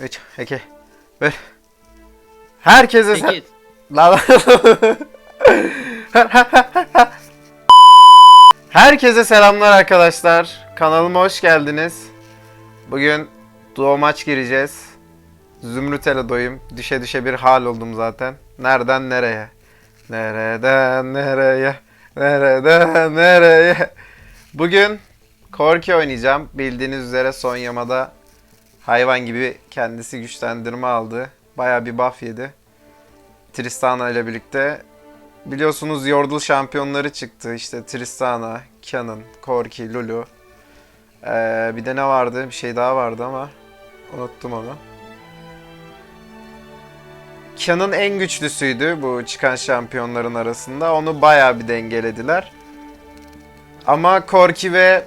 3, 2, 1. Herkese se- 8. Lan- Herkese selamlar arkadaşlar. Kanalıma hoş geldiniz. Bugün duo maç gireceğiz. Zümrüt doyum. Düşe düşe bir hal oldum zaten. Nereden nereye? Nereden nereye? Nereden nereye? Bugün Korki oynayacağım. Bildiğiniz üzere son yamada hayvan gibi kendisi güçlendirme aldı. Baya bir buff yedi. Tristana ile birlikte. Biliyorsunuz Yordle şampiyonları çıktı. İşte Tristana, Canon, Corki, Lulu. Ee, bir de ne vardı? Bir şey daha vardı ama unuttum onu. Canon en güçlüsüydü bu çıkan şampiyonların arasında. Onu bayağı bir dengelediler. Ama Corki ve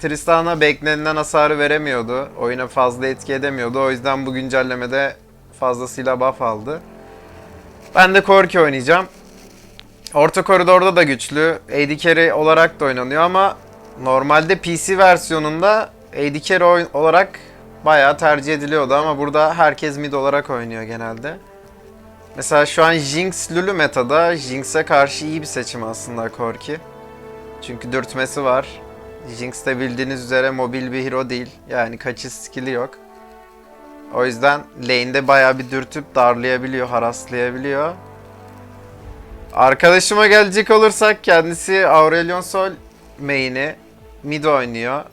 Tristana beklenilen hasarı veremiyordu. Oyuna fazla etki edemiyordu. O yüzden bu güncellemede fazlasıyla buff aldı. Ben de Corki oynayacağım. Orta koridorda da güçlü. AD Carry olarak da oynanıyor ama normalde PC versiyonunda AD Carry olarak bayağı tercih ediliyordu ama burada herkes mid olarak oynuyor genelde. Mesela şu an Jinx Lulu metada. Jinx'e karşı iyi bir seçim aslında Corki. Çünkü dürtmesi var. Jinx de bildiğiniz üzere mobil bir hero değil. Yani kaçış skill'i yok. O yüzden lane'de bayağı bir dürtüp darlayabiliyor, haraslayabiliyor. Arkadaşıma gelecek olursak kendisi Aurelion Sol main'i mid oynuyor.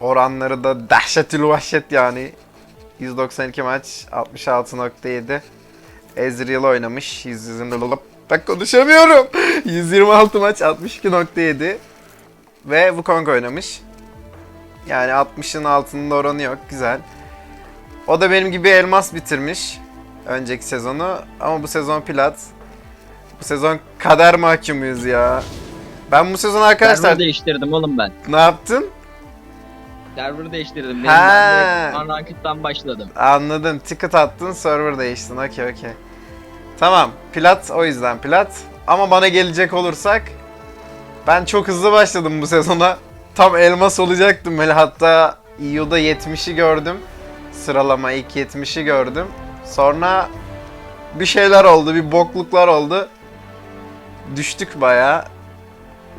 Oranları da dehşetül vahşet yani. 192 maç 66.7. Ezreal oynamış. 120 ben konuşamıyorum. 126 maç 62.7. Ve Wukong oynamış. Yani 60'ın altında oranı yok. Güzel. O da benim gibi elmas bitirmiş. Önceki sezonu. Ama bu sezon plat. Bu sezon kader mahkumuyuz ya. Ben bu sezon arkadaşlar Server değiştirdim oğlum ben. ne yaptın? Server değiştirdim. Benim ben de Unranked'dan başladım. Anladım. Ticket attın, server değiştin. Okey okey. Tamam. Plat o yüzden plat. Ama bana gelecek olursak ben çok hızlı başladım bu sezona. Tam elmas olacaktım böyle hatta EU'da 70'i gördüm. Sıralama ilk 70'i gördüm. Sonra bir şeyler oldu, bir bokluklar oldu. Düştük bayağı.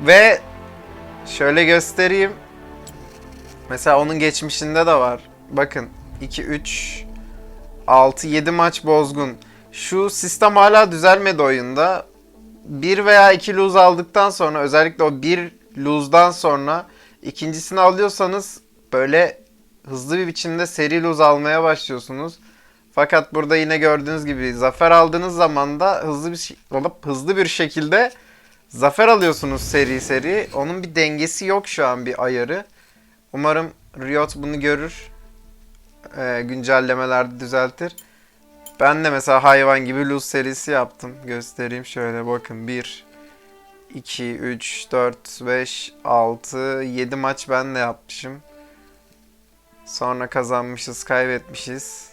Ve şöyle göstereyim. Mesela onun geçmişinde de var. Bakın 2 3 6 7 maç bozgun. Şu sistem hala düzelmedi oyunda. 1 veya 2 lose aldıktan sonra özellikle o 1 lose'dan sonra ikincisini alıyorsanız böyle hızlı bir biçimde seri lose almaya başlıyorsunuz. Fakat burada yine gördüğünüz gibi zafer aldığınız zaman da hızlı bir hızlı bir şekilde zafer alıyorsunuz seri seri. Onun bir dengesi yok şu an bir ayarı. Umarım Riot bunu görür. Ee, güncellemelerde düzeltir. Ben de mesela hayvan gibi Luz serisi yaptım. Göstereyim şöyle bakın. 1, 2, 3, 4, 5, 6, 7 maç ben de yapmışım. Sonra kazanmışız, kaybetmişiz.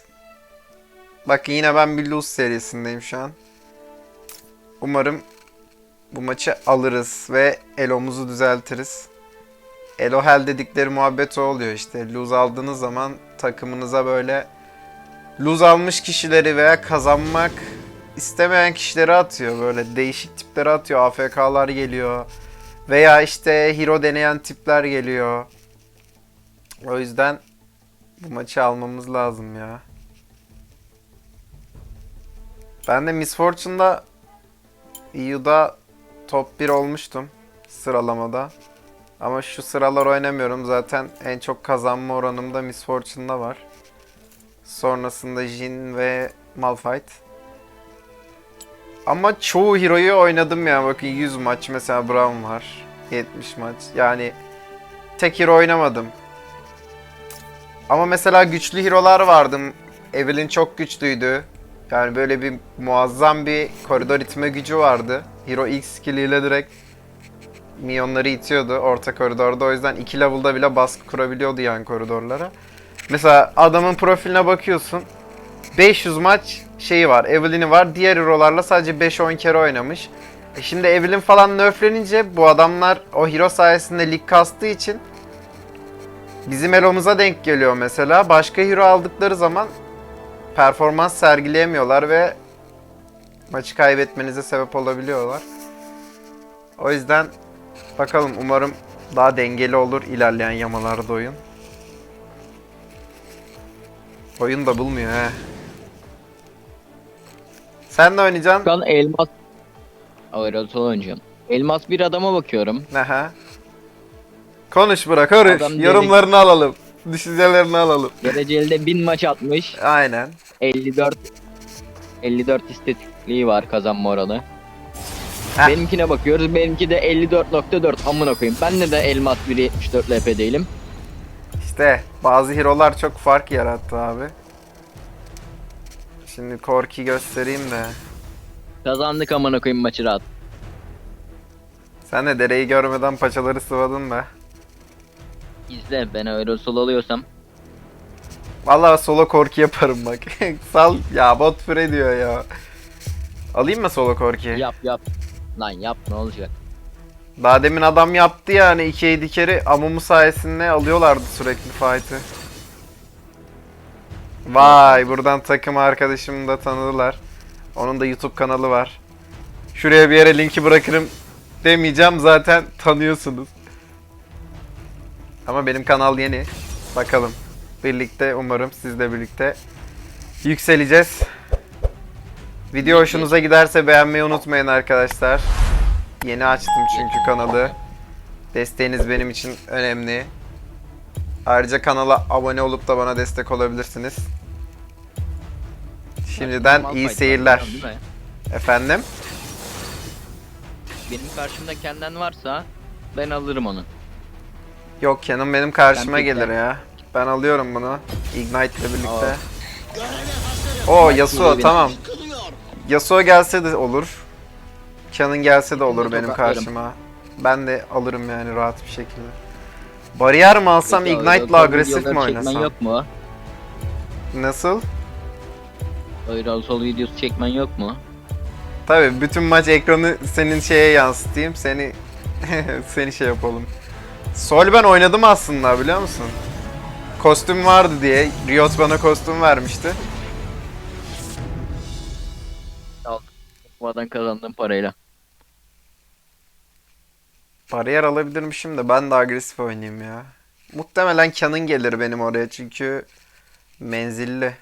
Bakın yine ben bir Luz serisindeyim şu an. Umarım bu maçı alırız ve elomuzu düzeltiriz. Elohel dedikleri muhabbet o oluyor işte. Lose aldığınız zaman takımınıza böyle lose almış kişileri veya kazanmak istemeyen kişileri atıyor. Böyle değişik tipleri atıyor. AFK'lar geliyor. Veya işte hero deneyen tipler geliyor. O yüzden bu maçı almamız lazım ya. Ben de Miss Fortune'da EU'da top 1 olmuştum sıralamada. Ama şu sıralar oynamıyorum. Zaten en çok kazanma oranım da Miss Fortune'da var. Sonrasında Jin ve Malphite. Ama çoğu hero'yu oynadım ya. Bakın 100 maç mesela Brown var. 70 maç. Yani tek hero oynamadım. Ama mesela güçlü hero'lar vardı. Evelyn çok güçlüydü. Yani böyle bir muazzam bir koridor itme gücü vardı. Hero ilk skilliyle direkt milyonları itiyordu orta koridorda. O yüzden iki level'da bile baskı kurabiliyordu yan koridorlara. Mesela adamın profiline bakıyorsun. 500 maç şeyi var, Evelyn'i var. Diğer hero'larla sadece 5-10 kere oynamış. E şimdi Evelyn falan nerflenince bu adamlar o hero sayesinde lig kastığı için bizim elomuza denk geliyor mesela. Başka hero aldıkları zaman performans sergileyemiyorlar ve maçı kaybetmenize sebep olabiliyorlar. O yüzden bakalım umarım daha dengeli olur ilerleyen yamalarda oyun. Oyun da bulmuyor he. Sen ne oynayacaksın? Şu an elmas... Aerosol oynayacağım. Elmas bir adama bakıyorum. Aha. Konuş bırak konuş. Adam dedik- Yorumlarını alalım. Düşüncelerini alalım. Dereceli bin maç atmış. Aynen. 54 54 istatistikliği var kazanma oranı. Heh. Benimkine bakıyoruz. Benimki de 54.4 amına koyayım. Ben de de elmas 1.74 LP değilim. İşte bazı hero'lar çok fark yarattı abi. Şimdi Korki göstereyim de. Kazandık amına koyayım maçı rahat. Sen de dereyi görmeden paçaları sıvadın be. İzle ben aerosol alıyorsam. Vallahi solo Korki yaparım bak. Sal ya bot free diyor ya. Alayım mı solo Korki? Yap yap. Lan yap ne olacak? Daha demin adam yaptı yani iki carry Amumu sayesinde alıyorlardı sürekli fight'ı. Vay buradan takım arkadaşımı da tanıdılar. Onun da YouTube kanalı var. Şuraya bir yere linki bırakırım demeyeceğim zaten tanıyorsunuz. Ama benim kanal yeni. Bakalım. Birlikte umarım sizle birlikte yükseleceğiz. Video hoşunuza giderse beğenmeyi unutmayın arkadaşlar. Yeni açtım çünkü kanalı. Desteğiniz benim için önemli. Ayrıca kanala abone olup da bana destek olabilirsiniz. Şimdiden Normal iyi seyirler. var, değil mi? Efendim? Benim karşımda kenden varsa ben alırım onu. Yok Canon benim karşıma Ben gelir ya. Ben alıyorum bunu. Ignite ile birlikte. Oo Yasuo oluyor tamam. Yasuo gelse de olur. Canon gelse de olur benim tokatlarım. karşıma. Ben de alırım yani rahat bir şekilde. Bariyer mi alsam Peki, Ignite'la agresif mi oynasam? yok mu? Nasıl? Aerosol videosu çekmen yok mu? Tabii bütün maç ekranı senin şeye yansıtayım. Seni seni şey yapalım. Sol ben oynadım aslında biliyor musun? Kostüm vardı diye Riot bana kostüm vermişti. Badan kazandığım parayla. Bariyer alabilirmişim de ben de agresif oynayayım ya. Muhtemelen Canon gelir benim oraya çünkü menzilli.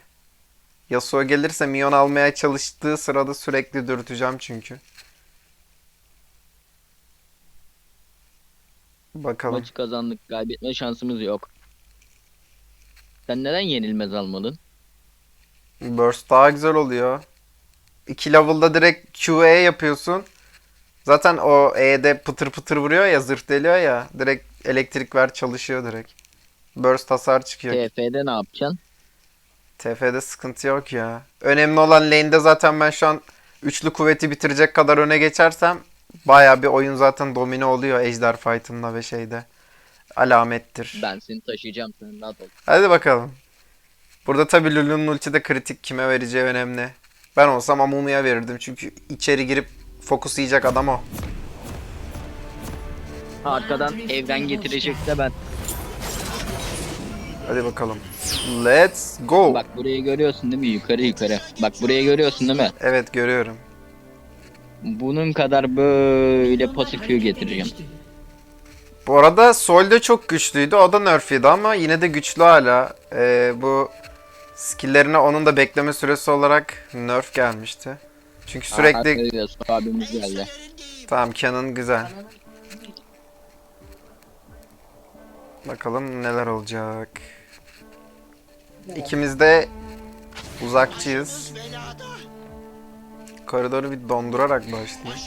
Yasuo gelirse minyon almaya çalıştığı sırada sürekli dürteceğim çünkü. Bakalım. Maçı kazandık. Kaybetme şansımız yok. Sen neden yenilmez almadın? Burst daha güzel oluyor. 2 level'da direkt QE yapıyorsun. Zaten o E'de pıtır pıtır vuruyor ya zırh deliyor ya. Direkt elektrik ver çalışıyor direkt. Burst hasar çıkıyor. TF'de ne yapacaksın? TF'de sıkıntı yok ya. Önemli olan lane'de zaten ben şu an üçlü kuvveti bitirecek kadar öne geçersem baya bir oyun zaten domine oluyor Ejder Fight'ında ve şeyde. Alamettir. Ben seni taşıyacağım senin rahat ol. Hadi bakalım. Burada tabi Lulu'nun ultide kritik kime vereceği önemli. Ben olsam Amumu'ya verirdim çünkü içeri girip fokus yiyecek adam o. Arkadan evden getirecek de ben. Hadi bakalım. Let's go. Bak burayı görüyorsun değil mi? Yukarı yukarı. Bak burayı görüyorsun değil mi? Evet görüyorum. Bunun kadar böyle pasif Q getireceğim. Bu arada Sol de çok güçlüydü. O da nerf yedi ama yine de güçlü hala. Ee, bu skilllerine onun da bekleme süresi olarak nerf gelmişti. Çünkü sürekli... Aha, Su abimiz geldi. Tamam Canon güzel. Bakalım neler olacak. İkimiz de uzakçıyız. Koridoru bir dondurarak başlayayım.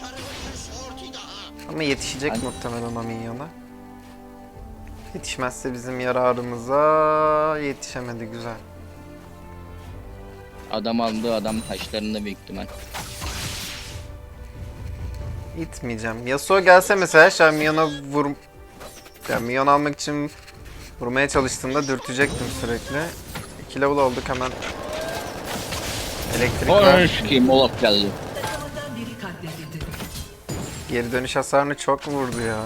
Ama yetişecek Hadi. muhtemelen o minyona. Yetişmezse bizim yararımıza yetişemedi güzel. Adam aldı adam taşlarında büyük ihtimal. İtmeyeceğim. Yasuo gelse mesela şu an minyona vur... Yani minyon almak için vurmaya çalıştığımda dürtecektim sürekli. 2 level olduk hemen. Elektrik var. Hoş ki Olaf geldi. Geri dönüş hasarını çok vurdu ya.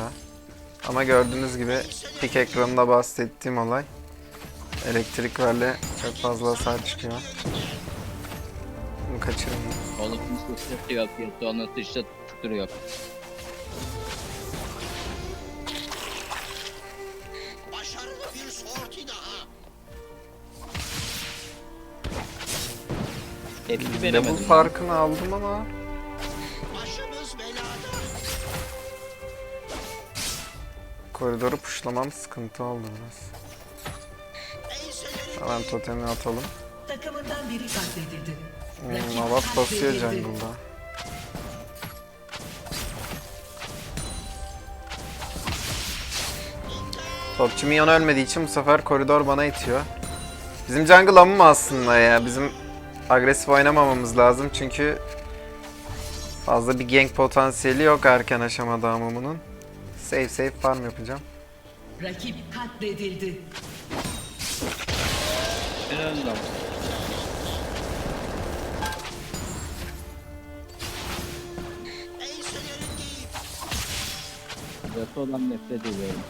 Ama gördüğünüz gibi pik ekranında bahsettiğim olay. Elektrik verle çok fazla hasar çıkıyor. Bunu kaçırın. Olaf'ın sıçratı yok. Yasuo'nun sıçrat tuturu yok. Başarılı bir sorti daha. Level veremedim. lan. farkını aldım ama Başımız belada. koridoru puşlamam sıkıntı oldu biraz. Hemen totemi atalım. Takımından biri katledildi. Hmm, Olaf basıyor jungle'da. Topçu minyon ölmediği için bu sefer koridor bana itiyor. Bizim jungle amı mı aslında ya? Bizim agresif oynamamamız lazım çünkü fazla bir gank potansiyeli yok erken aşamada amımının. Save save farm yapacağım. Rakip katledildi. Helal lan. Yasuo'dan nefret ediyorum.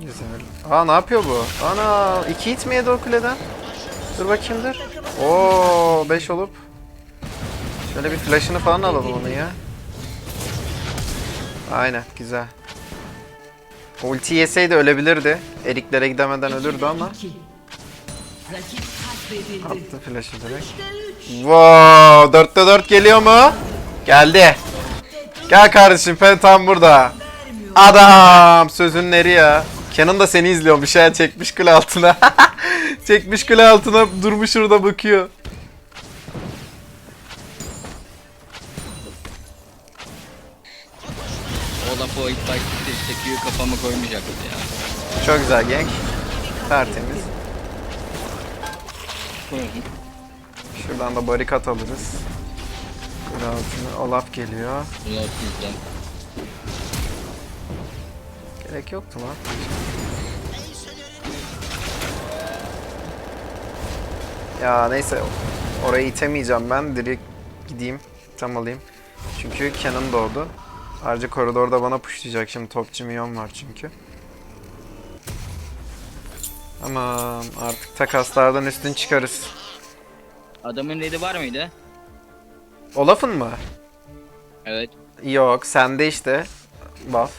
Güzel. Aa ne yapıyor bu? Ana iki hit mi yedi o kuleden? Dur bakayım dur. Oo 5 olup. Şöyle bir flash'ını falan alalım onu ya. Aynen güzel. Ulti yeseydi ölebilirdi. Eriklere gidemeden ölürdü ama. Attı flash'ı direkt. Wow, 4'te 4 geliyor mu? Geldi. Gel kardeşim Pentam burada. Adam sözün neri ya. Canon da seni izliyormuş ya çekmiş kule altına. çekmiş kule altına durmuş orada bakıyor. O ilk başta sekiyor kafama koymayacaktı ya. Çok güzel gank. Tertemiz. Şuradan da barikat alırız. Kule altına Geliyor. Olaf bizden. Gerek yoktu lan. Ya neyse orayı itemeyeceğim ben direkt gideyim tam alayım. Çünkü Canon doğdu. Ayrıca koridorda bana pushlayacak şimdi topçu milyon var çünkü. Aman artık takaslardan üstün çıkarız. Adamın redi var mıydı? Olaf'ın mı? Evet. Yok sende işte buff.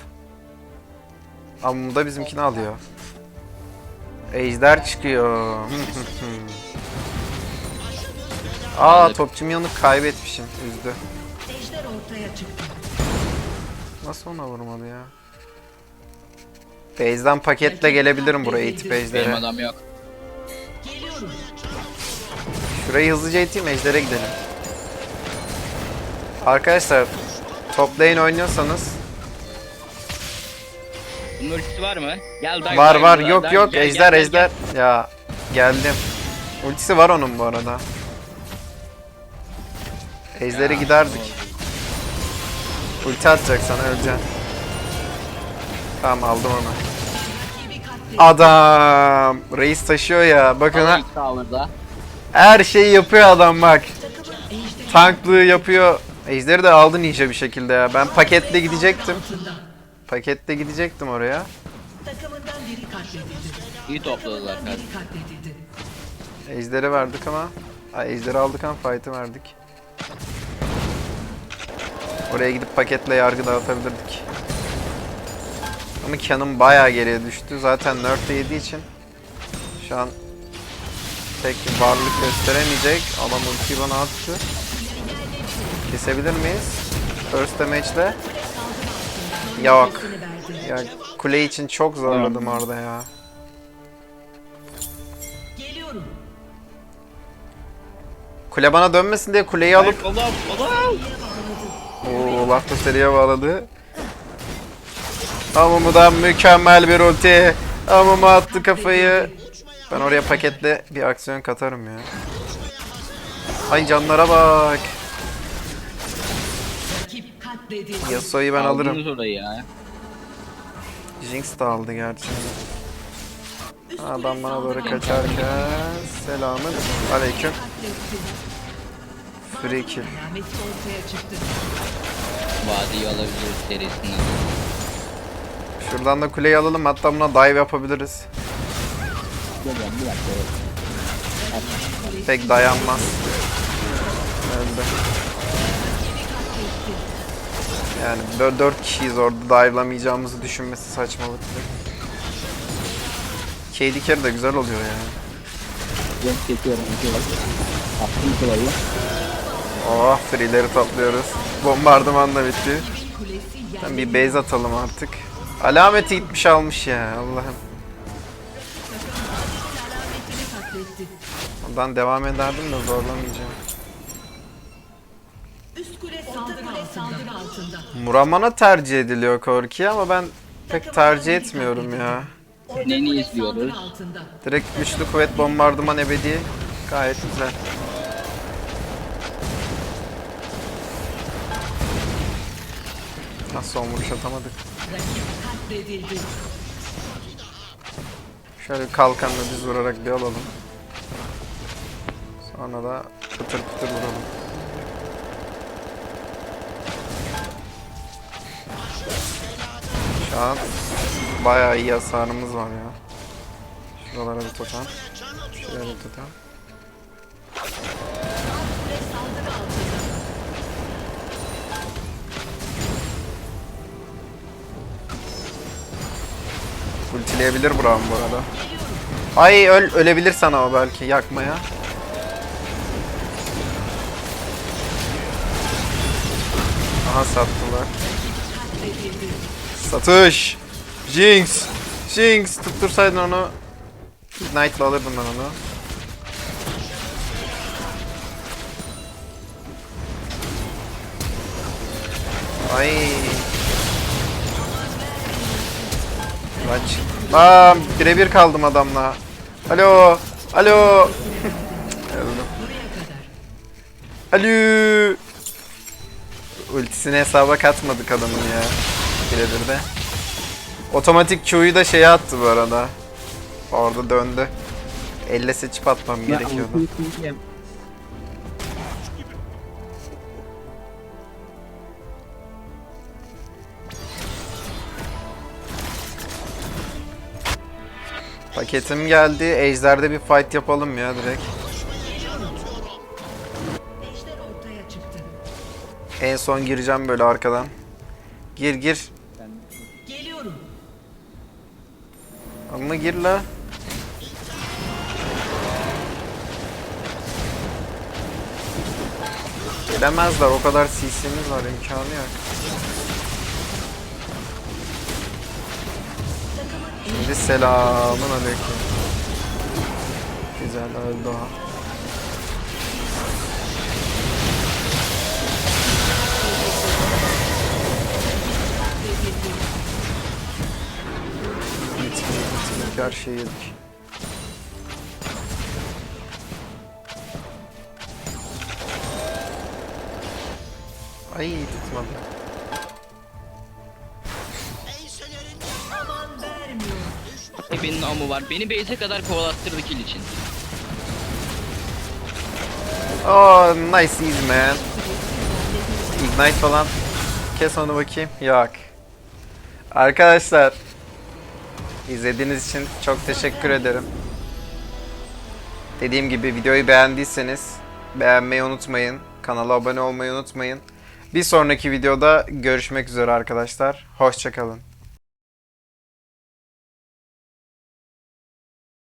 Ama bu da bizimkini alıyor. Ejder çıkıyor. Aa topçu milyonu kaybetmişim. Üzdü. Ejder ortaya çıktı. Nasıl ona vurmadı ya? Base'den paketle gelebilirim buraya itip Benim ejdere. adam yok. Geliyorum. Şurayı hızlıca iteyim ejdere gidelim. Arkadaşlar top lane oynuyorsanız Bunun ultisi var mı? Gel dayı. Var var dayı, yok dayı, yok gel, ejder gel, gel, ejder. Ya geldim. Ultisi var onun bu arada. Ejderi giderdik. Ulti atacak sana öleceksin. Tamam aldım onu. Adam reis taşıyor ya. Bakın ha. İlk tower'da. Her şeyi yapıyor adam bak. Tanklığı yapıyor. Ejderi de aldı ninja bir şekilde ya. Ben paketle gidecektim. Paketle gidecektim oraya. İyi topladılar katledildi. Ejderi verdik ama. Ay ejderi aldık ama fight'ı verdik. Oraya gidip paketle yargı dağıtabilirdik. Ama Canon bayağı geriye düştü. Zaten nerf de yediği için şu an pek varlık gösteremeyecek. Adam ultiyi bana attı. Kesebilir miyiz? First damage'le. Yok. Ya kule için çok zorladım orada ya. Geliyorum. Kule bana dönmesin diye kuleyi alıp Olaf Olaf. Oo, da seriye bağladı. Amumu'dan mükemmel bir ulti. Amumu attı kafayı. Ben oraya paketle bir aksiyon katarım ya. Ay canlara bak. Yasuo'yu ben alırım. Aldınız orayı ya. Jinx de aldı gerçi. Adam bana doğru kaçarken selamın aleyküm. Free kill. Ortaya çıktı. Vadiyi alabiliriz serisinden. Şuradan da kuleyi alalım hatta buna dive yapabiliriz. Geliyorum bir dakika. Pek dayanmaz. Öldü. Yani 4 kişiyiz orada dive'lamayacağımızı düşünmesi saçmalık. KD carry de güzel oluyor ya. Yok çekiyorum. çekiyorum. Attım kulayı. Oh free'leri topluyoruz. Bombardıman da bitti. Yerle bir base atalım artık. Alameti gitmiş almış ya Allah'ım. Ondan devam ederdim de zorlamayacağım. Saldırı altında. Muramana tercih ediliyor Korki ama ben pek tercih etmiyorum ya. Neni izliyoruz? altında. Direkt güçlü kuvvet bombardıman ebedi gayet güzel. Nasıl son vuruş atamadık. Rakip katledildi. Şöyle kalkanla düz vurarak bir alalım. Sonra da pıtır pıtır vuralım. Şu an bayağı iyi hasarımız var ya. Şuralara bir totem. Şuraya bir totem. Ultileyebilir Braum bu arada. Ay öl ölebilir sana o belki yakmaya. Aha sattılar. Satış. Jinx. Jinx tuttursaydın onu. Knight'la alırdım ben onu. Ay. Kaç. Aa, birebir kaldım adamla. Alo. Alo. Alo. Ultisini hesaba katmadık adamın ya. Birebir de. Otomatik Q'yu da şeye attı bu arada. Orada döndü. Elle seçip atmam gerekiyordu. Paketim geldi. Ejder'de bir fight yapalım ya direkt. En son gireceğim böyle arkadan. Gir gir. Ama gir la. Gelemezler o kadar CC'miz var imkanı yok. Şimdi selamın aleyküm. Güzel öldü o. bitirdik her şeyi yedik. Ay tutmadı. Benim amu var. Beni base'e kadar kovalattırdı kill için. Oh nice easy man. Ignite falan. Kes onu bakayım. Yok. Arkadaşlar. İzlediğiniz için çok teşekkür ederim. Dediğim gibi videoyu beğendiyseniz beğenmeyi unutmayın. Kanala abone olmayı unutmayın. Bir sonraki videoda görüşmek üzere arkadaşlar. Hoşçakalın.